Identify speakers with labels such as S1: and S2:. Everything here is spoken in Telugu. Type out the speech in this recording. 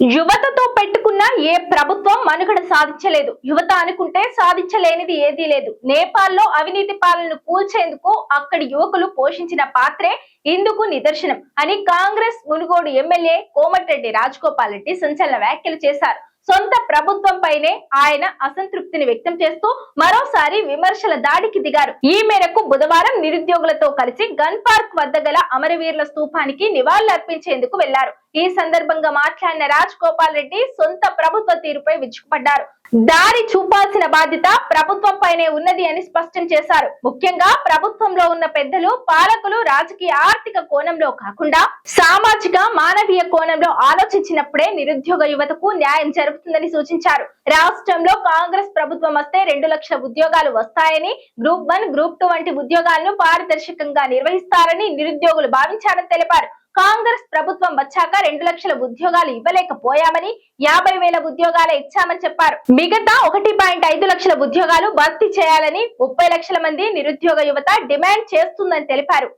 S1: యువతతో పెట్టుకున్న ఏ ప్రభుత్వం మనుగడ సాధించలేదు. యువత అనుకుంటే సాధించలేనిది ఏదీ లేదు. నేపాల్లో అవినీతి పాలనను కూల్చేందుకు అక్కడి యువకులు పోషించిన పాత్రే ఇందుకు నిదర్శనం అని కాంగ్రెస్ మునుగోడు ఎమ్మెల్యే కోమటిరెడ్డి రాజగోపాల్ రెడ్డి సంచలన వ్యాఖ్యలు చేశారు. సొంత ప్రభుత్వంపైనే ఆయన అసంతృప్తిని వ్యక్తం చేస్తూ మరోసారి విమర్శల దాడికి దిగారు. ఈ మేరకు బుధవారం నిరుద్యోగులతో కలిసి గన్ పార్క్ వద్ద గల అమరవీరుల స్థూపానికి నివాళులర్పించేందుకు వెళ్ళారు. ఈ సందర్భంగా మాట్లాడిన రాజ్ గోపాల్ రెడ్డి సొంత ప్రభుత్వ తీరుపై విరుచుకుపడ్డారు. దారి చూపాల్సిన బాధ్యత ప్రభుత్వంపైనే ఉన్నది అని స్పష్టం చేశారు. ముఖ్యంగా ప్రభుత్వంలో ఉన్న పెద్దలు పాలకులు రాజకీయ ఆర్థిక కోణంలో కాకుండా సామాజిక మానవీయ కోణంలో ఆలోచించినప్పుడే నిరుద్యోగ యువతకు న్యాయం జరుగుతుందని సూచించారు. రాష్ట్రంలో కాంగ్రెస్ ప్రభుత్వం వస్తే రెండు లక్షల ఉద్యోగాలు వస్తాయని గ్రూప్ వన్ గ్రూప్ టూ వంటి ఉద్యోగాలను పారదర్శకంగా నిర్వహిస్తారని నిరుద్యోగులు భావించారని తెలిపారు. కాంగ్రెస్ ప్రభుత్వం వచ్చాక రెండు లక్షల ఉద్యోగాలు ఇవ్వలేకపోయామని యాభై వేల ఉద్యోగాలు ఇచ్చామని చెప్పారు. మిగతా ఒకటి పాయింట్ ఐదు లక్షల ఉద్యోగాలు భర్తీ చేయాలని ముప్పై లక్షల మంది నిరుద్యోగ యువత డిమాండ్ చేస్తుందని తెలిపారు.